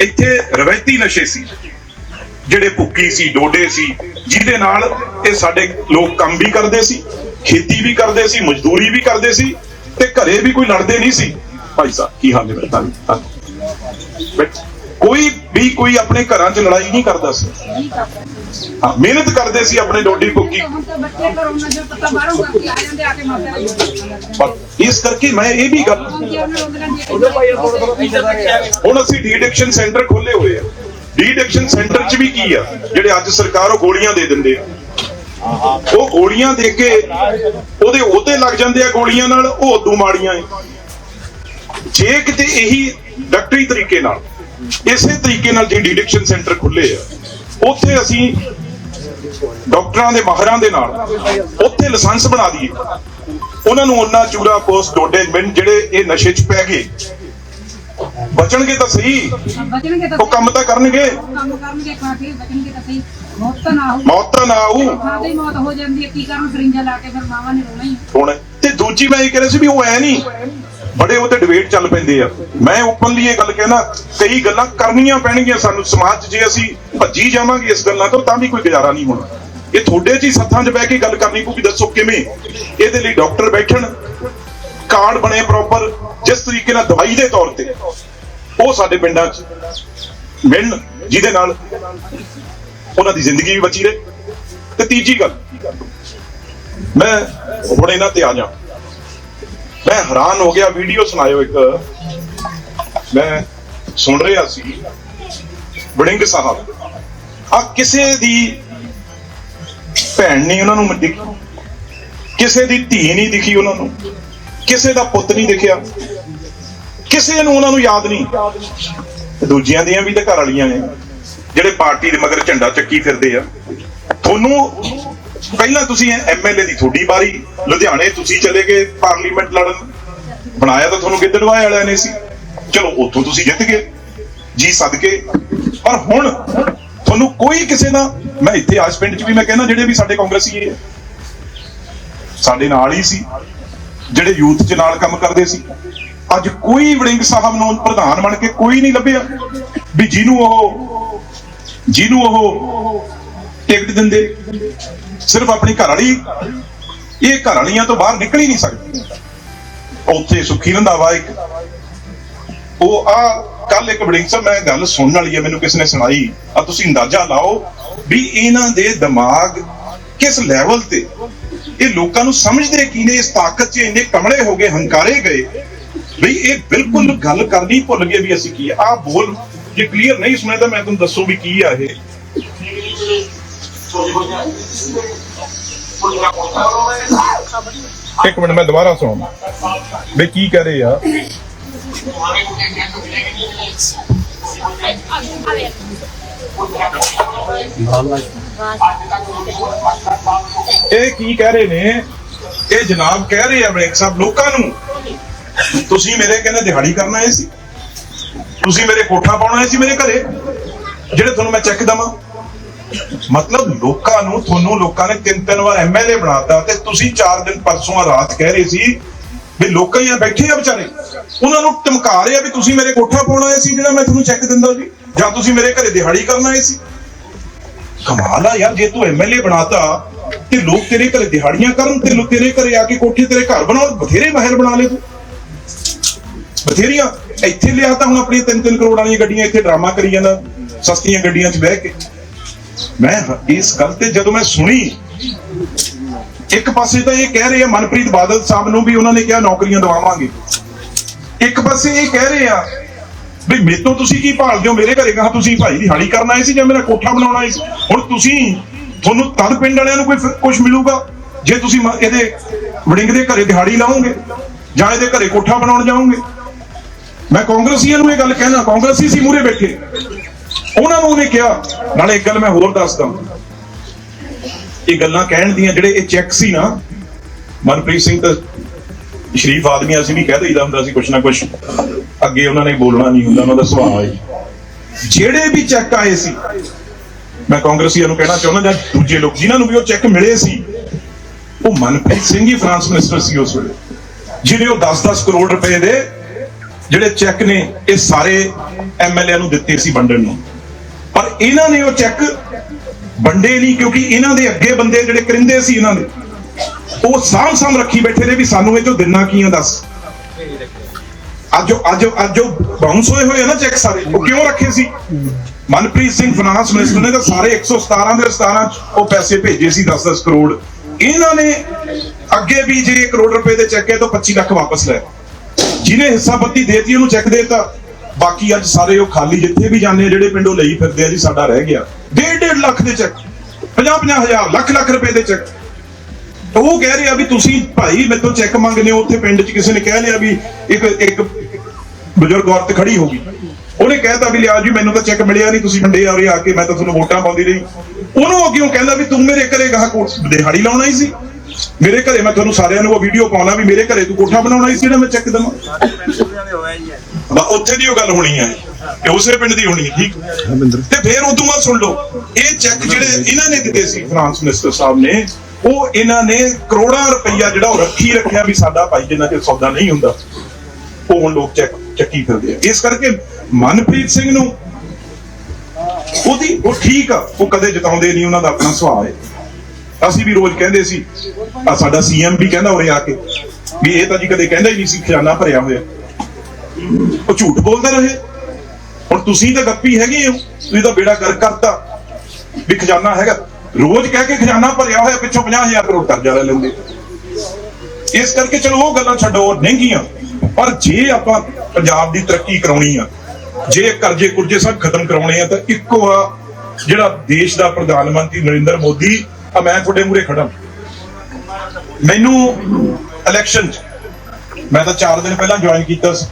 ਇੱਥੇ ਰਵਾਇਤੀ ਨਸ਼ੇ ਸੀ, ਜਿਹੜੇ ਭੁੱਕੀ ਸੀ, ਡੋਡੇ ਸੀ, ਜਿਹਦੇ ਨਾਲ ਇਹ ਸਾਡੇ ਲੋਕ ਕੰਮ ਵੀ ਕਰਦੇ ਸੀ, ਖੇਤੀ ਵੀ ਕਰਦੇ ਸੀ, ਮਜ਼ਦੂਰੀ ਵੀ ਕਰਦੇ ਸੀ ਤੇ ਘਰੇ ਵੀ ਕੋਈ ਲੜਦੇ ਨਹੀਂ ਸੀ। ਭਾਈ ਸਾਹਿਬ, ਕੀ ਹਾਲ ਹੈ ਬੇਟਾ ਕੋਈ ਵੀ ਕੋਈ ਆਪਣੇ ਘਰਾਂ 'ਚ ਲੜਾਈ ਨਹੀਂ ਕਰਦਾ ਸੀ। ਹਾਂ ਮਿਹਨਤ ਕਰਦੇ ਸੀ ਆਪਣੇ ਡੋਡੀ ਭੁੱਕੀ। ਪਰ ਇਸ ਕਰਕੇ ਮੈਂ ਇਹ ਵੀ ਗੱਲ ਹੁਣ ਅਸੀਂ ਡੀ ਐਡਿਕਸ਼ਨ ਸੈਂਟਰ ਖੋਲੇ ਹੋਏ ਆ। ਡੀ ਐਡਿਕਸ਼ਨ ਸੈਂਟਰ 'ਚ ਵੀ ਕੀ ਆ? ਜਿਹੜੇ ਅੱਜ ਸਰਕਾਰ ਉਹ ਗੋਲੀਆਂ ਦੇ ਦਿੰਦੇ ਆ। ਉਹ ਗੋਲੀਆਂ ਦੇ ਕੇ ਉਹਦੇ ਉਹਤੇ ਲੱਗ ਜਾਂਦੇ ਆ ਗੋਲੀਆਂ ਨਾਲ ਉਹ ਉਦੋਂ ਮਾੜੀਆਂ ਏ। ਜੇ ਕਿਤੇ ਇਹੀ ਡਾਕਟਰੀ ਤਰੀਕੇ ਨਾਲ ਇਸੇ ਤਰੀਕੇ ਨਾਲ ਜੇ ਡੀ ਐਡਿਕਸ਼ਨ ਸੈਂਟਰ ਖੁੱਲੇ ਆ ਉੱਥੇ ਅਸੀਂ ਡਾਕਟਰਾਂ ਦੇ ਮਾਹਰਾਂ ਦੇ ਨਾਲ ਉੱਥੇ ਲਾਇਸੈਂਸ ਬਣਾ ਦਈਏ। ਉਹਨਾਂ ਨੂੰ ਉਹਨਾਂ ਚੂਰਾ ਪੋਸਟ ਡੋਡੇ ਮਿੰਟ ਜਿਹੜੇ ਇਹ ਨਸ਼ੇ 'ਚ ਪੈ ਗਏ। ਬਚਣਗੇ ਤਾਂ ਸਹੀ। ਬਚਣਗੇ ਤਾਂ ਉਹ ਕੰਮ ਤਾਂ ਕਰਨਗੇ। ਕੰਮ ਕਰਨਗੇ ਖਾ ਕੇ ਬਚਣਗੇ ਤਾਂ ਸਹੀ। ਮੌਤ ਤਾਂ ਨਾ ਹੋ ਮੌਤ ਤਾਂ ਨਾ ਆਊ। ਖਾਦੇ ਮੌਤ ਹੋ ਜਾਂਦੀ ਹੈ ਕੀ ਕਰਨ ਸਰਿੰਜਾ ਲਾ ਕੇ ਫਿਰ ਮਾਵਾਂ ਨੇ ਰੋਣਾ ਹੀ। ਹੁਣ ਤੇ ਦੂਜੀ ਮੈਂ ਇਹ ਕਹਿ ਰਿਹਾ ਸੀ ਵੀ ਉਹ ਐ ਨਹੀਂ। ਬੜੇ ਉਹਦੇ ਡਿਬੇਟ ਚੱਲ ਪੈਂਦੇ ਆ। ਮੈਂ ਓਪਨਲੀ ਇਹ ਗੱਲ ਕਹਿਣਾ, ਕਈ ਗੱਲਾਂ ਕਰਨੀਆਂ ਪੈਣਗੀਆਂ ਸਾਨੂੰ ਸਮਾਜ 'ਚ, ਜੇ ਅਸੀਂ ਭੱਜੀ ਜਾਵਾਂਗੇ ਇਸ ਗੱਲਾਂ ਤੋਂ, ਤਾਂ ਵੀ ਕੋਈ ਗੁਜ਼ਾਰਾ ਨਹੀਂ ਹੋਣਾ। ਇਹ ਤੁਹਾਡੇ 'ਚ ਹੀ ਸੱਥਾਂ 'ਚ ਬਹਿ ਕੇ ਗੱਲ ਕਰਨੀ ਪਊਗੀ, ਦੱਸੋ ਕਿਵੇਂ? ਇਹਦੇ ਲਈ ਡਾਕਟਰ ਬੈਠਣ, ਕਾਰਡ ਬਣੇ ਪ੍ਰੋਪਰ ਜਿਸ ਤਰੀਕੇ ਨਾਲ ਦਵਾਈ ਦੇ ਤੌਰ ਤੇ। ਉਹ ਸਾਡੇ ਪਿੰਡਾਂ 'ਚ, ਮਿਲਣ, ਜਿਹਦੇ ਨਾਲ ਉਹਨਾਂ ਦੀ ਜ਼ਿੰਦਗੀ ਵੀ ਬਚੀ ਰਹੇ। ਤੇ ਤੀਜੀ ਗੱਲ, ਮੈਂ ਹੁਣ ਇਹਨਾਂ ਤੇ ਆ ਜਾ। ਮੈਂ ਹੈਰਾਨ ਹੋ ਗਿਆ ਵੀਡੀਓ ਸੁਣਾਇਓ ਇੱਕ। ਮੈਂ ਸੁਣ ਰਿਹਾ ਸੀ ਬੜਿੰਗ ਸਾਹਿਬ। ਆ ਕਿਸੇ ਦੀ ਭੈਣ ਨਹੀਂ ਉਹਨਾਂ ਨੂੰ ਦਿਖੀ ਕਿਸੇ ਦੀ ਧੀ ਨਹੀਂ ਦਿਖੀ ਉਹਨਾਂ ਨੂੰ। ਕਿਸੇ ਦਾ ਪੁੱਤ ਨਹੀਂ ਦਿਖਿਆ। ਕਿਸੇ ਨੂੰ ਉਹਨਾਂ ਨੂੰ ਯਾਦ ਨਹੀਂ ਦੂਜਿਆਂ ਦੀਆਂ ਵੀ ਤਾਂ ਘਰ ਵਾਲੀਆਂ ਨੇ, ਜਿਹੜੇ ਪਾਰਟੀ ਦੇ ਮਗਰ ਝੰਡਾ ਚੱਕੀ ਫਿਰਦੇ ਆ। ਤੁਹਾਨੂੰ ਪਹਿਲਾਂ ਤੁਸੀਂ ਐਮਐਲਏ ਦੀ ਤੁਹਾਡੀ ਵਾਰੀ, ਲੁਧਿਆਣੇ ਤੁਸੀਂ ਚਲੇ ਗਏ ਪਾਰਲੀਮੈਂਟ ਲੜਨ। ਬਣਾਇਆ ਤਾਂ ਤੁਹਾਨੂੰ ਗਿੱਦੜਵਾਏ ਵਾਲਿਆਂ ਨੇ ਸੀ। ਚਲੋ, ਉੱਥੋਂ ਤੁਸੀਂ ਜਿੱਤ ਗਏ, ਜੀ ਸਦਕੇ। ਪਰ ਹੁਣ ਤੁਹਾਨੂੰ ਕੋਈ ਕਿਸੇ ਦਾ ਮੈਂ ਇੱਥੇ ਆਸ ਪਿੰਡ 'ਚ ਵੀ ਮੈਂ ਕਹਿੰਦਾ, ਜਿਹੜੇ ਵੀ ਸਾਡੇ ਕਾਂਗਰਸੀ ਹੈ ਸਾਡੇ ਨਾਲ ਹੀ ਸੀ, ਜਿਹੜੇ ਯੂਥ 'ਚ ਨਾਲ ਕੰਮ ਕਰਦੇ ਸੀ। ਅੱਜ ਕੋਈ ਵੜਿੰਗ ਸਾਹਿਬ ਨੂੰ ਪ੍ਰਧਾਨ ਬਣ ਕੇ ਕੋਈ ਨਹੀਂ ਲੱਭਿਆ। ਵੀ ਜਿਹਨੂੰ ਉਹ ਜਿਹਨੂੰ ਉਹ ਟਿਕਟ ਦਿੰਦੇ ਸਿਰਫ ਆਪਣੀ ਘਰ ਵਾਲੀ ਇਹ ਘਰ ਵਾਲੀਆਂ ਤੋਂ ਬਾਹਰ ਨਿਕਲ ਹੀ ਨਹੀਂ ਸਕਦੀ। ਉੱਥੇ ਸੁਖੀ ਰੰਧਾਵਾ ਇੱਕ। ਉਹ, ਆ ਕੱਲ ਇੱਕ ਬੜਿੰਗ ਸਾਹਿਬ ਮੈਂ ਗੱਲ ਸੁਣਨ ਵਾਲੀ ਹੈ, ਮੈਨੂੰ ਕਿਸੇ ਨੇ ਸੁਣਾਈ। ਆ, ਤੁਸੀਂ ਅੰਦਾਜ਼ਾ ਲਾਓ ਵੀ ਇਹਨਾਂ ਦੇ ਦਿਮਾਗ ਕਿਸ ਲੈਵਲ ਤੇ? ਇਹ ਲੋਕਾਂ ਨੂੰ ਸਮਝਦੇ ਕੀ ਨੇ? ਇਸ ਤਾਕਤ 'ਚ ਇੰਨੇ ਕਮਲੇ ਹੋ ਗਏ, ਹੰਕਾਰੇ ਗਏ। ਵੀ ਇਹ ਬਿਲਕੁਲ ਗੱਲ ਕਰਨੀ ਭੁੱਲ ਗਏ ਵੀ ਅਸੀਂ ਕੀ ਆ। ਆਹ ਬੋਲ ਜੇ ਕਲੀਅਰ ਨਹੀਂ ਸੁਣਿਆ ਤਾਂ ਮੈਂ ਤੁਹਾਨੂੰ ਦੱਸੂ ਵੀ ਕੀ ਆ ਇਹ। ਇੱਕ ਮਿੰਟ, ਮੈਂ ਦੁਬਾਰਾ ਸੁਣਾਉਣਾ ਵੀ ਕੀ ਕਹਿ ਰਹੇ ਆ? ਇਹ ਕੀ ਕਹਿ ਰਹੇ ਨੇ? ਇਹ ਜਨਾਬ ਕਹਿ ਰਹੇ ਆ ਬ੍ਰੇਕ ਸਾਹਿਬ ਲੋਕਾਂ ਨੂੰ। ਤੁਸੀਂ ਮੇਰੇ ਕਹਿੰਦੇ ਦਿਹਾੜੀ ਕਰਨਾ ਆਏ ਸੀ। ਤੁਸੀਂ ਮੇਰੇ ਕੋਠਾ ਪਾਉਣਾ ਆਏ ਸੀ ਮੇਰੇ ਘਰੇ। ਜਿਹੜੇ ਤੁਹਾਨੂੰ ਮੈਂ ਚੈੱਕ ਦਵਾਂ। ਮਤਲਬ ਲੋਕਾਂ ਨੂੰ, ਤੁਹਾਨੂੰ ਲੋਕਾਂ ਨੇ ਤਿੰਨ ਤਿੰਨ ਵਾਰ ਐਮਐਲਏ ਬਣਾਤਾ ਤੇ ਤੁਸੀਂ ਚਾਰ ਦਿਨ ਪਰਸੋਂ ਰਾਤ ਕਹਿ ਰਹੇ ਸੀ ਵੀ ਲੋਕਾਂ ਹੀ ਬੈਠੇ ਆ ਵਿਚਾਰੇ। ਉਹਨਾਂ ਨੂੰ ਧਮਕਾ ਰਹੇ ਵੀ ਤੁਸੀਂ ਮੇਰੇ ਕੋਠਾ ਪਾਉਣਾ ਆਏ ਸੀ ਜਿਹੜਾ ਮੈਂ ਤੁਹਾਨੂੰ ਚੈੱਕ ਦਿੰਦਾ ਜੀ ਜਾਂ ਤੁਸੀਂ ਮੇਰੇ ਘਰੇ ਦਿਹਾੜੀ ਕਰਨ ਆਏ ਸੀ। ਕਮਾਲ ਆ ਯਾਰ, ਜੇ ਤੂੰ ਐਮਐਲਏ ਬਣਾਤਾ ਤੇ ਲੋਕ ਤੇਰੇ ਘਰੇ ਦਿਹਾੜੀਆਂ ਕਰਨ ਤੇ ਲੋਕ ਤੇਰੇ ਘਰੇ ਆ ਕੇ ਕੋਠੇ ਤੇਰੇ ਘਰ ਬਣਾਉਣ, ਬਥੇਰੇ ਮਹਿਲ ਬਣਾ ਲੈ ਤੂੰ। ਬਥੇਰੀਆਂ। ਇੱਥੇ ਲਿਆ ਤਾਂ ਹੁਣ ਆਪਣੀਆਂ 3-3 ਕਰੋੜ ਵਾਲੀਆਂ ਗੱਡੀਆਂ, ਇੱਥੇ ਡਰਾਮਾ ਕਰੀ ਜਾਂਦਾ, ਸਸਤੀਆਂ ਗੱਡੀਆਂ 'ਚ ਬਹਿ ਕੇ। ਮੈਂ ਇਸ ਗੱਲ ਤੇ ਜਦੋਂ ਮੈਂ ਸੁਣੀ, ਇੱਕ ਪਾਸੇ ਤਾਂ ਇਹ ਕਹਿ ਰਹੇ ਆ ਮਨਪ੍ਰੀਤ ਬਾਦਲ ਸਾਹਿਬ ਨੂੰ ਵੀ ਉਹਨਾਂ ਨੇ ਕਿਹਾ ਨੌਕਰੀਆਂ ਦਵਾਵਾਂਗੇ। ਇੱਕ ਪਾਸੇ ਇਹ ਕਹਿ ਰਹੇ ਆ ਵੀ ਮੇਤੋਂ ਤੁਸੀਂ ਕੀ ਭਾਲਦੇ ਹੋ? ਮੇਰੇ ਘਰੇ ਕਹਾ ਤੁਸੀਂ ਭਾਈ ਦਿਹਾੜੀ ਕਰਨ ਆਏ ਸੀ ਜਾਂ ਮੇਰਾ ਕੋਠਾ ਬਣਾਉਣਾ ਆਏ ਸੀ? ਹੁਣ ਤੁਸੀਂ ਤੁਹਾਨੂੰ ਤਦ ਪਿੰਡ ਵਾਲਿਆਂ ਨੂੰ ਕੋਈ ਕੁਝ ਮਿਲੂਗਾ ਜੇ ਤੁਸੀਂ ਇਹਦੇ ਵੜਿੰਗ ਦੇ ਘਰੇ ਦਿਹਾੜੀ ਲਾਓਗੇ ਜਾਂ ਇਹਦੇ ਘਰੇ ਕੋਠਾ ਬਣਾਉਣ ਜਾਓਗੇ? ਮੈਂ ਕਾਂਗਰਸੀਆਂ ਨੂੰ ਇਹ ਗੱਲ ਕਹਿਣਾ, ਕਾਂਗਰਸੀ ਸੀ ਮੂਰੇ ਬੈਠੇ। ਉਹਨਾਂ ਨੂੰ ਉਹਨੇ ਕਿਹਾ, ਨਾਲੇ ਇੱਕ ਗੱਲ ਮੈਂ ਹੋਰ ਦੱਸਦਾ। ਇਹ ਗੱਲਾਂ ਕਹਿਣ ਦੀਆਂ ਜਿਹੜੇ ਇਹ ਚੈੱਕ ਸੀ ਨਾ, ਮਨਪ੍ਰੀਤ ਸਿੰਘ ਤਾਂ ਸ਼ਰੀਫ ਆਦਮੀ ਅਸੀਂ ਵੀ ਕਹਿ ਦਈਦਾ ਹੁੰਦਾ ਸੀ ਕੁਛ ਨਾ ਕੁਛ। ਅੱਗੇ ਉਹਨਾਂ ਨੇ ਬੋਲਣਾ ਨਹੀਂ ਹੁੰਦਾ, ਉਹਨਾਂ ਦਾ ਸੁਭਾਅ ਹੈ। ਜਿਹੜੇ ਵੀ ਚੈੱਕ ਆਏ ਸੀ, ਮੈਂ ਕਾਂਗਰਸੀਆਂ ਨੂੰ ਕਹਿਣਾ ਚਾਹੁੰਦਾ ਜਾਂ ਦੂਜੇ ਲੋਕ, ਜਿਨ੍ਹਾਂ ਨੂੰ ਵੀ ਉਹ ਚੈੱਕ ਮਿਲੇ ਸੀ, ਉਹ ਮਨਪ੍ਰੀਤ ਸਿੰਘ ਹੀ ਫਰਾਂਸ ਮਿਨਿਸਟਰ ਸੀ ਉਸ ਵੇਲੇ। ਜਿਹਨੇ ਉਹ 10-10 ਕਰੋੜ ਰੁਪਏ ਦੇ ਜਿਹੜੇ ਚੈੱਕ ਨੇ, ਇਹ ਸਾਰੇ ਐਮਐਲਏ ਨੂੰ ਦਿੱਤੇ ਸੀ ਵੰਡਣ ਨੂੰ। ਪਰ ਇਹਨਾਂ ਨੇ ਉਹ ਚੈੱਕ ਵੰਡੇ ਨਹੀਂ, ਕਿਉਂਕਿ ਇਹਨਾਂ ਦੇ ਅੱਗੇ ਬੰਦੇ ਜਿਹੜੇ ਕਰਿੰਦੇ ਸੀ ਇਹਨਾਂ ਦੇ, ਉਹ ਸਾਂਭ ਸਾਂਭ ਰੱਖੀ ਬੈਠੇ ਨੇ ਵੀ ਸਾਨੂੰ ਇਹ ਚੋਂ ਦਿਨਾ ਕੀ ਦੱਸ। ਅੱਜ ਅੱਜ ਅੱਜ ਬਾਉਂਸ ਹੋਏ ਹੋਏ ਨਾ ਚੈੱਕ ਸਾਰੇ, ਉਹ ਕਿਉਂ ਰੱਖੇ ਸੀ? ਮਨਪ੍ਰੀਤ ਸਿੰਘ ਫਾਈਨਾਂਸ ਮਿਨਿਸਟਰ ਨੇ ਤਾਂ ਸਾਰੇ 117 ਦੇ 17 ਚ ਉਹ ਪੈਸੇ ਭੇਜੇ ਸੀ 10-10 ਕਰੋੜ। ਇਹਨਾਂ ਨੇ ਅੱਗੇ ਵੀ ਜੇ 1 ਕਰੋੜ ਰੁਪਏ ਦੇ ਚੈੱਕ ਹੈ ਤਾਂ 25 ਲੱਖ ਵਾਪਸ ਲੈ। ਜਿਹਨੇ ਹਿੱਸਾ ਬੱਤੀ ਦੇਤੀ, ਉਹਨੂੰ ਚੈੱਕ ਦੇਤਾ। ਬਾਕੀ ਅੱਜ ਸਾਰੇ ਉਹ ਖਾਲੀ ਜਿੱਥੇ ਵੀ ਜਾਂਦੇ ਆ, ਜਿਹੜੇ ਪਿੰਡੋਂ ਲਈ ਫਿਰਦੇ ਆ ਜੀ, ਸਾਡਾ ਰਹਿ ਗਿਆ। ਡੇਢ ਡੇਢ ਲੱਖ ਦੇ ਚੈੱਕ 50 ਹਜ਼ਾਰ, ਲੱਖ ਲੱਖ ਰੁਪਏ ਦੇ ਚੈੱਕ। ਉਹ ਕਹਿ ਰਿਹਾ ਵੀ ਤੁਸੀਂ ਭਾਈ ਮੇਰੇ ਚੈੱਕ ਮੰਗਦੇ ਹੋ, ਉੱਥੇ ਪਿੰਡ 'ਚ ਕਿਸੇ ਨੇ ਕਹਿ ਲਿਆ ਵੀ ਇੱਕ ਇੱਕ ਬਜ਼ੁਰਗ ਔਰਤ ਖੜੀ ਹੋ ਗਈ। ਉਹਨੇ ਕਹਿਤਾ ਵੀ ਲਿਆ ਜੀ, ਮੈਨੂੰ ਤਾਂ ਚੈੱਕ ਮਿਲਿਆ ਨਹੀਂ, ਤੁਸੀਂ ਮੰਡੇ ਆ ਆ ਕੇ ਮੈਂ ਤਾਂ ਤੁਹਾਨੂੰ ਵੋਟਾਂ ਪਾਉਂਦੀ ਰਹੀ। ਉਹਨੂੰ ਅੱਗੇ ਉਹ ਕਹਿੰਦਾ ਵੀ ਤੂੰ ਮੇਰੇ ਘਰੇ ਗਾਹ ਕੋਟ ਦਿਹਾੜੀ ਲਾਉਣਾ ਹੀ ਸੀ? ਮੇਰੇ ਘਰੇ ਮੈਂ ਤੁਹਾਨੂੰ ਸਾਰਿਆਂ ਨੂੰ ਉਹ ਵੀਡੀਓ ਪਾਉਣਾ ਵੀ ਮੇਰੇ ਘਰੇ ਤੂੰ ਕੋਠਾ ਬਣਾਉਣਾ ਹੀ ਸੀ ਜਿਹੜਾ ਮੈਂ ਚੈੱਕ ਦੇਵਾਂ। ਬਾ ਉੱਥੇ ਦੀ ਉਹ ਗੱਲ ਹੋਣੀ ਹੈ ਇਹ ਉਸੇ ਪਿੰਡ ਦੀ ਹੋਣੀ ਹੈ ਠੀਕ? ਤੇ ਫਿਰ ਉਦੋਂ ਬਾਅਦ ਸੁਣ ਲਓ ਇਹ ਚੈੱਕ ਜਿਹੜੇ ਇਹਨਾਂ ਨੇ ਦਿੱਤੇ ਸੀ ਫਰਾਂਸ ਮਿਨਿਸਟਰ ਸਾਹਿਬ ਨੇ ਉਹ ਇਹਨਾਂ ਨੇ ਕਰੋੜਾਂ ਰੁਪਈਆ ਜਿਹੜਾ ਉਹ ਰੱਖੀ ਰੱਖਿਆ ਵੀ ਸਾਡਾ ਭਾਈ ਜਿੰਨਾ ਚਿਰ ਸੌਦਾ ਨਹੀਂ ਹੁੰਦਾ ਉਹ ਹੁਣ ਲੋਕ ਚੈੱਕ ਚੱਕੀ ਫਿਰਦੇ ਆ। ਇਸ ਕਰਕੇ ਮਨਪ੍ਰੀਤ ਸਿੰਘ ਨੂੰ ਉਹਦੀ ਉਹ ਠੀਕ ਆ ਉਹ ਕਦੇ ਜਿਤਾਉਂਦੇ ਨਹੀਂ ਉਹਨਾਂ ਦਾ ਆਪਣਾ ਸੁਭਾਅ ਹੈ। ਅਸੀਂ ਵੀ ਰੋਜ਼ ਕਹਿੰਦੇ ਸੀ ਆ ਸਾਡਾ ਸੀਐਮ ਵੀ ਕਹਿੰਦਾ ਉਰੇ ਆ ਕੇ ਵੀ ਇਹ ਤਾਂ ਜੀ ਕਦੇ ਕਹਿੰਦਾ ਹੀ ਨਹੀਂ ਸੀ ਖਜ਼ਾਨਾ ਭਰਿਆ ਹੋਇਆ। ਉਹ ਝੂਠ ਬੋਲਦੇ ਰਹੇ ਹੁਣ ਤੁਸੀਂ ਤਾਂ ਗੱਪੀ ਹੈਗੇ ਹੋ, ਤੁਸੀਂ ਤਾਂ ਬੇੜਾ ਕਰ ਕਰਤਾ। ਵੀ ਖਜ਼ਾਨਾ ਹੈਗਾ। ਰੋਜ਼ ਕਹਿ ਕੇ ਖਜ਼ਾਨਾ ਭਰਿਆ ਹੋਇਆ, ਪਿੱਛੋਂ 50000 ਕਰੋੜ ਕਰਜ਼ਾ ਲੈ ਲੈਂਦੇ। ਇਸ ਕਰਕੇ ਚਲੋ ਉਹ ਗੱਲਾਂ ਛੱਡੋ, ਉਹ ਮਹਿੰਗੀਆਂ ਪਰ ਜੇ ਆਪਾਂ ਪੰਜਾਬ ਦੀ ਤਰੱਕੀ ਕਰਾਉਣੀ ਆ, ਜੇ ਕਰਜ਼ੇ ਕੁਰਜ਼ੇ ਸਭ ਖਤਮ ਕਰਾਉਣੇ ਆ, ਤਾਂ ਇੱਕੋ ਆ ਜਿਹੜਾ ਦੇਸ਼ ਦਾ ਪ੍ਰਧਾਨ ਮੰਤਰੀ ਨਰਿੰਦਰ ਮੋਦੀ, ਆ ਮੈਂ ਤੁਹਾਡੇ ਮੂਹਰੇ ਖੜਾ ਮੈਨੂੰ ਇਲੈਕਸ਼ਨ ਚ ਮੈਂ ਤਾਂ 4 ਦਿਨ ਪਹਿਲਾਂ ਜੁਆਇਨ ਕੀਤਾ ਸੀ।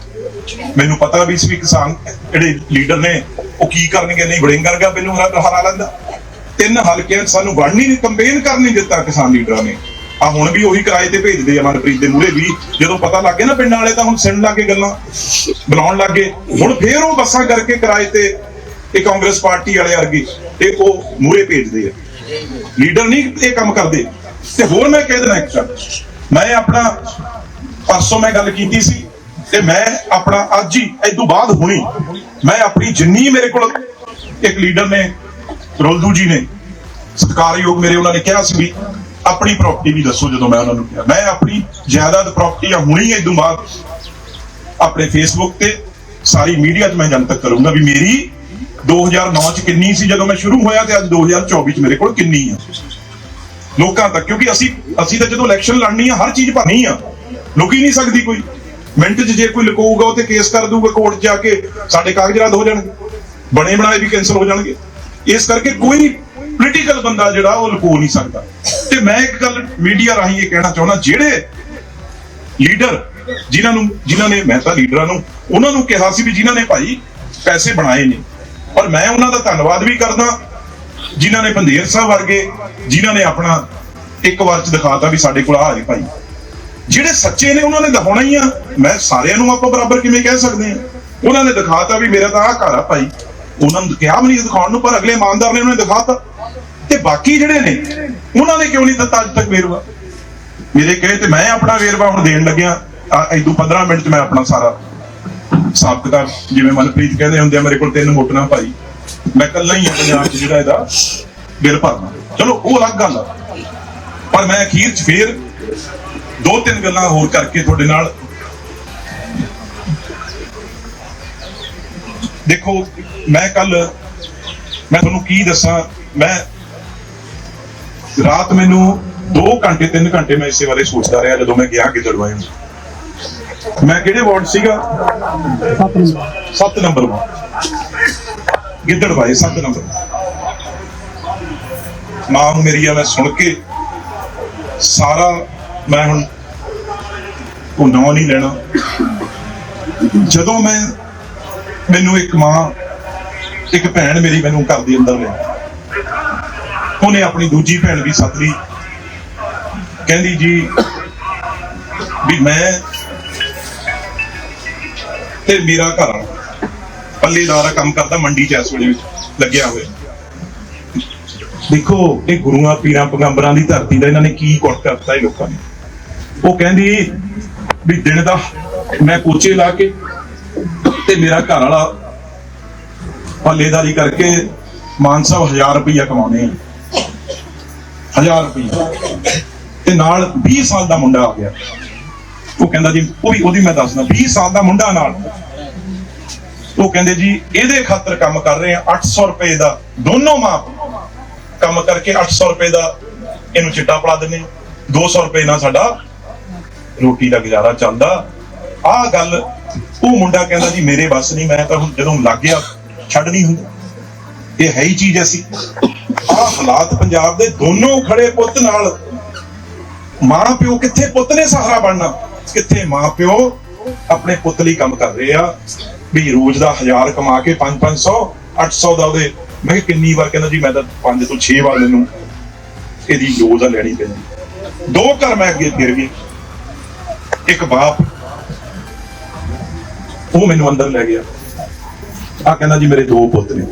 ਮੈਨੂੰ ਪਤਾ ਵੀ ਸੀ ਵੀ ਕਿਸਾਨ ਜਿਹੜੇ ਲੀਡਰ ਨੇ, ਉਹ ਕੀ ਕਰਨਗੇ, ਨਹੀਂ ਵੜਿੰਗਰਗਾ ਮੈਨੂੰ ਹਰਾ ਹਰਾ ਲੈਂਦਾ। ਤਿੰਨ ਹਲਕਿਆਂ 'ਚ ਸਾਨੂੰ ਵੜਨੀ ਨਹੀਂ ਕੰਪੇਨ ਕਰਨ ਨਹੀਂ ਦਿੱਤਾ ਕਿਸਾਨ ਲੀਡਰਾਂ ਨੇ। ਆ ਹੁਣ ਵੀ ਉਹੀ ਕਿਰਾਏ ਤੇ ਭੇਜਦੇ ਆ ਮਨਪ੍ਰੀਤ ਦੇ ਮੂਹਰੇ ਵੀ। ਜਦੋਂ ਪਤਾ ਲੱਗ ਗਿਆ ਨਾ ਪਿੰਡਾਂ ਵਾਲੇ ਤਾਂ ਹੁਣ ਸੁਣਨ ਲੱਗੇ ਗੱਲਾਂ, ਬਣਾਉਣ ਲੱਗੇ ਹੁਣ ਫੇਰ ਉਹ ਬੱਸਾਂ ਕਰਕੇ ਕਿਰਾਏ ਤੇ ਇਹ ਕਾਂਗਰਸ ਪਾਰਟੀ ਵਾਲੇ ਵਰਗੇ ਤੇ ਉਹ ਮੂਹਰੇ ਭੇਜਦੇ ਆ। ਲੀਡਰ ਨਹੀਂ ਇਹ ਕੰਮ ਕਰਦੇ। ਤੇ ਹੋਰ ਮੈਂ ਕਹਿ ਦੇਣਾ ਇੱਕ ਮੈਂ ਆਪਣਾ, ਪਰਸੋਂ ਮੈਂ ਗੱਲ ਕੀਤੀ ਸੀ ਤੇ ਮੈਂ ਆਪਣਾ ਅੱਜ ਹੀ ਤੋਂ ਬਾਅਦ ਹੁਣੀ ਮੈਂ ਆਪਣੀ ਜਿੰਨੀ ਮੇਰੇ ਕੋਲ ਇੱਕ ਲੀਡਰ ਨੇ, ਰੋਲਦੂ ਜੀ ਨੇ, ਸਤਿਕਾਰਯੋਗ ਮੇਰੇ ਉਹਨਾਂ ਨੇ ਕਿਹਾ ਸੀ ਵੀ ਆਪਣੀ ਪ੍ਰਾਪਰਟੀ ਵੀ ਦੱਸੋ ਜਦੋਂ ਮੈਂ ਉਹਨਾਂ ਨੂੰ ਕਿਹਾ। ਮੈਂ ਆਪਣੀ ਜਾਇਦਾਦ ਪ੍ਰਾਪਰਟੀ ਆ ਹੁਣੀ ਤੋਂ ਬਾਅਦ ਆਪਣੇ ਫੇਸਬੁੱਕ ਤੇ ਸਾਰੀ ਮੀਡੀਆ 'ਚ ਮੈਂ ਜਨਤਕ ਕਰੂੰਗਾ ਵੀ ਮੇਰੀ 2009 'ਚ ਕਿੰਨੀ ਸੀ, ਜਦੋਂ ਮੈਂ ਸ਼ੁਰੂ ਹੋਇਆ ਤੇ ਅੱਜ 2024 'ਚ ਮੇਰੇ ਕੋਲ ਕਿੰਨੀ ਆ। ਲੋਕਾਂ ਤੱਕ, ਕਿਉਂਕਿ ਅਸੀਂ ਅਸੀਂ ਤਾਂ ਜਦੋਂ ਇਲੈਕਸ਼ਨ ਲੜਨੀ ਆ, ਹਰ ਚੀਜ਼ ਭਰਨੀ ਆ। ਲੁਕੀ ਨਹੀਂ ਸਕਦੀ ਕੋਈ। ਮਿੰਟ 'ਚ ਜੇ ਕੋਈ ਲੁਕਾਊਗਾ, ਉਹ ਤੇ ਕੇਸ ਕਰ ਦੂਗਾ ਕੋਰਟ 'ਚ ਜਾ ਕੇ। ਸਾਡੇ ਕਾਗਜ਼ ਰੱਦ ਹੋ ਜਾਣਗੇ ਬਣੇ ਬਣਾਏ ਵੀ ਕੈਨਸਲ ਹੋ ਜਾਣਗੇ। ਇਸ ਕਰਕੇ ਕੋਈ ਪੋਲੀਟੀਕਲ ਬੰਦਾ ਜਿਹੜਾ, ਉਹ ਲੁਕੋ ਨਹੀਂ ਸਕਦਾ। ਤੇ ਮੈਂ ਇੱਕ ਗੱਲ ਮੀਡੀਆ ਰਾਹੀਂ ਇਹ ਕਹਿਣਾ ਚਾਹੁੰਦਾ, ਜਿਹੜੇ ਲੀਡਰ ਜਿਨ੍ਹਾਂ ਨੂੰ, ਜਿਨ੍ਹਾਂ ਨੇ, ਮੈਂ ਤਾਂ ਲੀਡਰਾਂ ਨੂੰ, ਉਹਨਾਂ ਨੂੰ ਕਿਹਾ ਸੀ ਵੀ ਜਿਨ੍ਹਾਂ ਨੇ ਭਾਈ ਪੈਸੇ ਬਣਾਏ ਨੇ। ਔਰ ਮੈਂ ਉਹਨਾਂ ਦਾ ਧੰਨਵਾਦ ਵੀ ਕਰਦਾ, ਜਿਨ੍ਹਾਂ ਨੇ ਬੰਦੇਰ ਸਾਹਿਬ ਵਰਗੇ, ਜਿਨ੍ਹਾਂ ਨੇ ਆਪਣਾ ਇੱਕ ਵਾਰ ਚ ਦਿਖਾਤਾ ਵੀ ਸਾਡੇ ਕੋਲ ਆ ਹੈ ਭਾਈ। ਜਿਹੜੇ ਸੱਚੇ ਨੇ ਉਹਨਾਂ ਨੇ ਦਿਖਾਉਣਾ ਹੀ ਆ। ਮੈਂ ਸਾਰਿਆਂ ਨੂੰ ਆਪਾਂ ਬਰਾਬਰ ਕਿਵੇਂ ਕਹਿ ਸਕਦੇ ਆ? ਉਹਨਾਂ ਨੇ ਦਿਖਾਤਾ ਵੀ ਮੇਰਾ ਤਾਂ ਆਹ ਘਰ ਆ ਭਾਈ। ਉਹਨਾਂ ਨੂੰ ਕਿਹਾ ਵੀ ਨਹੀਂ ਦਿਖਾਉਣ ਨੂੰ, ਪਰ ਅਗਲੇ ਇਮਾਨਦਾਰ ਨੇ ਉਹਨਾਂ ਨੇ ਦਿਖਾਤਾ। ਤੇ ਬਾਕੀ ਜਿਹੜੇ ਨੇ, ਉਹਨਾਂ ਨੇ ਕਿਉਂ ਨਹੀਂ ਦਿੱਤਾ ਅੱਜ ਤੱਕ ਵੇਰਵਾ? ਮੇਰੇ ਕਹੇ ਤੇ ਮੈਂ ਆਪਣਾ ਵੇਰਵਾ ਹੁਣ ਦੇਣ ਲੱਗਿਆ। ਇਦੋਂ 15 ਮਿੰਟ ਚ ਮੈਂ ਆਪਣਾ ਸਾਰਾ ਹਿਸਾਬ ਕਿਤਾਬ ਜਿਵੇਂ ਮਨਪ੍ਰੀਤ ਕਹਿੰਦੇ ਹੁੰਦੇ ਆ, ਮੇਰੇ ਕੋਲ ਤਿੰਨ ਮੋਟਰਾਂ ਭਾਈ। ਮੈਂ ਇਕੱਲਾ ਹੀ ਆ ਪੰਜਾਬ 'ਚ ਜਿਹੜਾ ਇਹਦਾ ਬਿੱਲ ਭਰਨਾ। ਚਲੋ, ਉਹ ਅਲੱਗ ਗੱਲ ਆ। ਪਰ ਮੈਂ ਅਖੀਰ 'ਚ ਫੇਰ ਦੋ ਤਿੰਨ ਗੱਲਾਂ ਹੋਰ ਕਰਕੇ ਤੁਹਾਡੇ ਨਾਲ। ਦੇਖੋ ਮੈਂ ਕੱਲ ਮੈਂ ਤੁਹਾਨੂੰ ਕੀ ਦੱਸਾਂ ਮੈਂ ਰਾਤ ਮੈਨੂੰ 2 ਘੰਟੇ 3 ਘੰਟੇ ਮੈਂ ਇਸੇ ਬਾਰੇ ਸੋਚਦਾ ਰਿਹਾ ਜਦੋਂ ਮੈਂ ਗਿਆ ਗਿੱਦੜਵਾਏ ਮੈਂ ਕਿਹੜੇ ਵਾਰਡ ਸੀਗਾ? 7 ਨੰਬਰ। ਵਾਰਡ। ਗਿੱਦੜਵਾਏ 7 ਨੰਬਰ। ਮਾਂ ਨੂੰ ਮੇਰੀ ਆ ਮੈਂ ਸੁਣ ਕੇ ਸਾਰਾ ਮੈਂ ਹੁਣ ਉਹ ਨਾਂ ਨਹੀਂ ਲੈਣਾ। ਜਦੋਂ ਮੈਂ, ਮੈਨੂੰ ਇੱਕ ਮਾਂ, ਇੱਕ ਭੈਣ ਮੇਰੀ ਮੈਨੂੰ ਘਰ ਦੇ ਅੰਦਰ ਲਿਆ ਉਹਨੇ ਆਪਣੀ ਦੂਜੀ ਭੈਣ ਵੀ ਸੱਦ ਲਈ। ਕਹਿੰਦੀ ਜੀ ਵੀ ਮੈਂ ਤੇ ਮੇਰਾ ਘਰ ਵਾਲਾ ਪੱਲੇਦਾਰ ਦਾ ਕੰਮ ਕਰਦਾ ਮੰਡੀ ਚ ਇਸ ਵੇਲੇ ਵਿੱਚ ਲੱਗਿਆ ਹੋਇਆ। ਦੇਖੋ, ਇਹ ਗੁਰੂਆਂ, ਪੀਰਾਂ, ਪਗੰਬਰਾਂ ਦੀ ਧਰਤੀ ਦਾ ਇਹਨਾਂ ਨੇ ਕੀ ਕੁੱਟ ਕਰਤਾ ਇਹ ਲੋਕਾਂ ਨੇ। ਉਹ ਕਹਿੰਦੀ ਵੀ ਦਿਨ ਦਾ ਮੈਂ ਕੋਚੇ ਲਾ ਕੇ ਤੇ ਮੇਰਾ ਘਰ ਵਾਲਾ ਪੱਲੇਦਾਰੀ ਕਰਕੇ ਮਾਨ ਸਾਹਿਬ 1000 ਰੁਪਈਆ ਕਮਾਉਂਦੇ ਆ। 1000 ਰੁਪਈਆ। ਤੇ ਨਾਲ 20 ਸਾਲ ਦਾ ਮੁੰਡਾ ਆ ਗਿਆ। ਉਹ ਕਹਿੰਦਾ ਜੀ, ਉਹ ਵੀ ਉਹਦੀ ਮੈਂ ਦੱਸਦਾ 20 ਸਾਲ ਦਾ ਮੁੰਡਾ ਨਾਲ। ਉਹ ਕਹਿੰਦੇ ਜੀ, ਇਹਦੇ ਖਾਤਰ ਕੰਮ ਕਰ ਰਹੇ ਆ 800 ਰੁਪਏ ਦਾ ਦੋਨੋਂ ਮਾਂ ਕੰਮ ਕਰਕੇ 800 ਰੁਪਏ ਦਾ ਇਹਨੂੰ ਚਿੱਟਾ ਪੜਾ ਦਿੰਦੇ 200 ਰੁਪਏ ਨਾਲ ਸਾਡਾ ਰੋਟੀ ਦਾ ਗੁਜ਼ਾਰਾ ਚੱਲਦਾ। ਆਹ ਗੱਲ, ਉਹ ਮੁੰਡਾ ਕਹਿੰਦਾ, ਜੀ, ਮੇਰੇ ਵੱਸ ਨਹੀਂ, ਮੈਂ ਤਾਂ ਹੁਣ ਜਦੋਂ ਲੱਗ ਗਿਆ, ਛੱਡ ਨਹੀਂ ਹੁੰਦਾ। ਇਹ ਹੈ ਹੀ ਚੀਜ਼ ਐਸੀ। ਆਹ ਹਾਲਾਤ ਪੰਜਾਬ ਦੇ ਦੋਨੋਂ ਖੜੇ ਪੁੱਤ ਨਾਲ। ਮਾਂ ਪਿਓ ਕਿੱਥੇ ਪੁੱਤ ਨੇ ਸਹਾਰਾ ਬਣਨਾ? ਕਿੱਥੇ ਮਾਂ ਪਿਓ ਆਪਣੇ ਪੁੱਤ ਲਈ ਕੰਮ ਕਰ ਰਹੇ ਆ? ਵੀ ਰੋਜ਼ ਦਾ 1000 ਕਮਾ ਕੇ 5-500 800 ਦਾ ਉਹਦੇ, ਮੈਂ ਕਿਹਾ, ਕਿੰਨੀ ਵਾਰ ਕਹਿੰਦਾ, ਜੀ, ਮੈਂ ਤਾਂ 5 ਤੋਂ 6 ਵਾਰ ਮੈਨੂੰ ਇਹਦੀ ਰੋਜ਼ ਲੈਣੀ ਪੈਂਦੀ। ਦੋ ਘਰ ਮੈਂ ਅੱਗੇ ਫਿਰ ਗਈ ਇੱਕ ਬਾਪ, ਉਹ ਮੈਨੂੰ ਅੰਦਰ ਲੈ ਗਿਆ। ਆ ਕਹਿੰਦਾ ਜੀ, ਮੇਰੇ ਦੋ ਪੁੱਤ ਨੇ।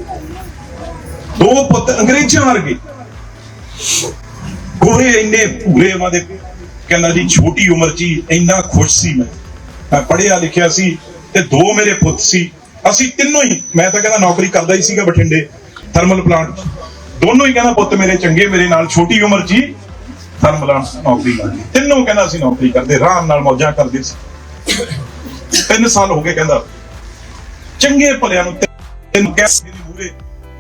ਦੋ ਪੁੱਤ ਅੰਗਰੇਜ਼ਾਂ ਵਰਗੇ। ਗੋਰੇ ਇੰਨੇ ਪੂਰੇ ਉਹਨਾਂ ਦੇ, ਕਹਿੰਦਾ ਜੀ, ਛੋਟੀ ਉਮਰ 'ਚ ਹੀ ਇੰਨਾ ਖੁਸ਼ ਸੀ ਮੈਂ। ਮੈਂ ਪੜ੍ਹਿਆ ਲਿਖਿਆ ਸੀ ਤੇ ਦੋ ਮੇਰੇ ਪੁੱਤ ਸੀ। ਅਸੀਂ ਤਿੰਨੋਂ ਹੀ, ਮੈਂ ਤਾਂ ਕਹਿੰਦਾ ਨੌਕਰੀ ਕਰਦਾ ਹੀ ਸੀਗਾ ਬਠਿੰਡੇ ਥਰਮਲ ਪਲਾਂਟ ਦੋਨੋਂ ਹੀ ਕਹਿੰਦਾ ਪੁੱਤ ਮੇਰੇ ਚੰਗੇ, ਮੇਰੇ ਨਾਲ ਛੋਟੀ ਉਮਰ 'ਚ ਹੀ ਪਲਾਂਟ ਨੌਕਰੀ ਕਰਦੀ। ਤਿੰਨੋਂ ਕਹਿੰਦਾ ਅਸੀਂ ਨੌਕਰੀ ਕਰਦੇ, ਆਰਾਮ ਨਾਲ ਮੌਜਾਂ ਕਰਦੇ ਸੀ। ਤਿੰਨ ਸਾਲ ਹੋ ਗਏ ਕਹਿੰਦਾ। ਚੰਗੇ ਭਲਿਆਂ ਨੂੰ ਤਿੰਨ ਕੈਸੇ ਦੀ ਮੂਰੇ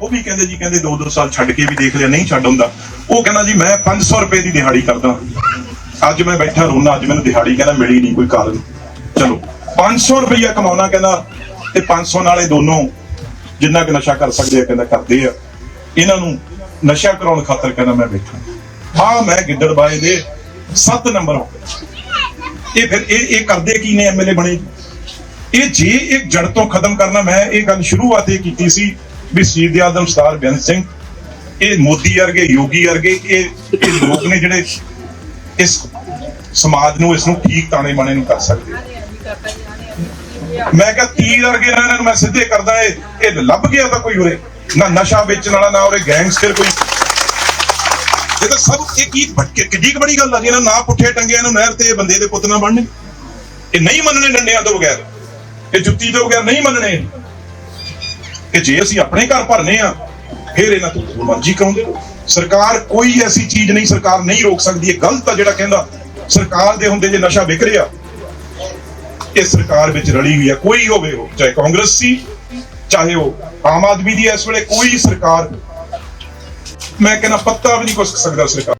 ਉਹ ਵੀ ਕਹਿੰਦੇ ਜੀ, ਕਹਿੰਦੇ ਦੋ ਦੋ ਸਾਲ ਛੱਡ ਕੇ ਵੀ ਦੇਖ ਲਿਆ, ਨਹੀਂ ਛੱਡ ਹੁੰਦਾ। ਉਹ ਕਹਿੰਦਾ ਜੀ, ਮੈਂ 500 ਰੁਪਏ ਦੀ ਦਿਹਾੜੀ ਕਰਦਾ। ਅੱਜ ਮੈਂ ਬੈਠਾ ਰੋਣਾ ਅੱਜ ਮੈਨੂੰ ਦਿਹਾੜੀ ਕਹਿੰਦਾ ਮਿਲੀ ਨਹੀਂ, ਕੋਈ ਕਾਰਨ ਚਲੋ 500 ਰੁਪਈਆ ਕਮਾਉਣਾ ਕਹਿੰਦਾ, ਤੇ 500 ਨਾਲੇ ਦੋਨੋਂ ਜਿੰਨਾ ਕਿ ਨਸ਼ਾ ਕਰ ਸਕਦੇ ਆ, ਕਹਿੰਦਾ ਕਰਦੇ ਆ। ਇਹਨਾਂ ਨੂੰ ਨਸ਼ਾ ਕਰਾਉਣ ਖਾਤਰ ਕਹਿੰਦਾ ਮੈਂ ਬੈਠਾ। ਹਾਂ ਮੈਂ ਗਿੱਦੜਬਾਏ ਦੇ 7 ਨੰਬਰ ਹੋ ਗਏ ਇਹ ਫਿਰ ਇਹ ਇਹ ਕਰਦੇ ਕੀ ਨੇ ਐਮਐਲਏ ਬਣੇ? ਇਹ ਜੇ ਇੱਕ ਜੜ ਤੋਂ ਖਤਮ ਕਰਨਾ, ਮੈਂ ਇਹ ਗੱਲ ਸ਼ੁਰੂਆਤ ਇਹ ਕੀਤੀ ਸੀ ਵੀ ਸ਼ਹੀਦ ਆਦਮ ਸਤਾਰ ਬੇਅੰਤ ਸਿੰਘ, ਇਹ ਮੋਦੀ ਵਰਗੇ, ਯੋਗੀ ਵਰਗੇ, ਇਹ ਇਹ ਲੋਕ ਨੇ ਜਿਹੜੇ ਇਸ ਸਮਾਜ ਨੂੰ, ਇਸ ਨੂੰ ਠੀਕ ਤਾਣੇ ਬਾਣੇ ਨੂੰ ਕਰ ਸਕਦੇ। ਮੈਂ ਕਿਹਾ ਤੀਰ ਵਰਗੇ ਇਹਨਾਂ ਨੂੰ ਮੈਂ ਸਿੱਧੇ ਕਰਦਾ, ਇਹ ਇਹ ਲੱਭ ਗਿਆ ਤਾਂ ਕੋਈ ਉਰੇ। ਨਾ ਨਸ਼ਾ ਵੇਚਣ ਵਾਲਾ, ਨਾ ਉਰੇ ਗੈਂਗਸਟਰ ਕੋਈ ਇਹ ਸਭ ਇਹ ਕੀ ਭਟਕੇ ਕਿੱਡੀ ਬੜੀ ਗੱਲ ਆ ਜੀ ਇਹਨਾਂ ਨਾ ਪੁੱਠੇ ਟੰਗੇ ਨੂੰ ਨਹਿਰ ਤੇ ਬੰਦੇ ਦੇ ਪੁੱਤ ਨਾ ਬਣਨ। ਇਹ ਨਹੀਂ ਮੰਨਣੇ ਡੰਡਿਆਂ ਤੋਂ ਬਗੈਰ। ਇਹ ਜੁੱਤੀ ਤੋਂ ਬਗੈਰ ਨਹੀਂ ਮੰਨਣੇ। ਕਿ ਜੇ ਅਸੀਂ ਆਪਣੇ ਘਰ ਭਰਨੇ ਆ, ਫਿਰ ਇਹਨਾਂ ਤੋਂ ਮਰਜ਼ੀ ਕਰਾਉਂਦੇ ਸਰਕਾਰ ਕੋਈ ਐਸੀ ਚੀਜ਼ ਨਹੀਂ, ਸਰਕਾਰ ਨਹੀਂ ਰੋਕ ਸਕਦੀ। ਇਹ ਗਲਤ ਆ ਜਿਹੜਾ ਕਹਿੰਦਾ, ਸਰਕਾਰ ਦੇ ਹੁੰਦੇ ਜੇ ਨਸ਼ਾ ਵਿਕ ਰਿਹਾ, ਇਹ ਸਰਕਾਰ ਵਿੱਚ ਰਲੀ ਹੋਈ ਹੈ ਕੋਈ ਹੋਵੇ ਉਹ, ਚਾਹੇ ਕਾਂਗਰਸ ਸੀ, ਚਾਹੇ ਉਹ ਆਮ ਆਦਮੀ ਦੀ ਇਸ ਵੇਲੇ ਕੋਈ ਸਰਕਾਰ ਮੈਂ ਕਹਿੰਦਾ ਪੱਤਾ ਵੀ ਨਹੀਂ ਕੁਸਕ ਸਕਦਾ ਸਰਕਾਰ